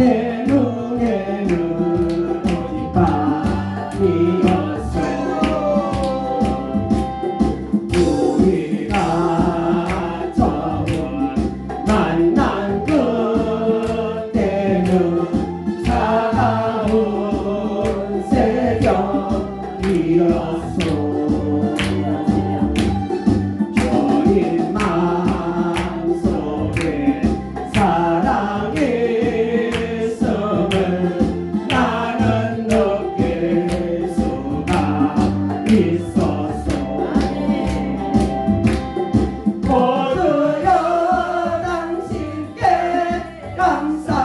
嗯 있어서 모두여 당신께 감사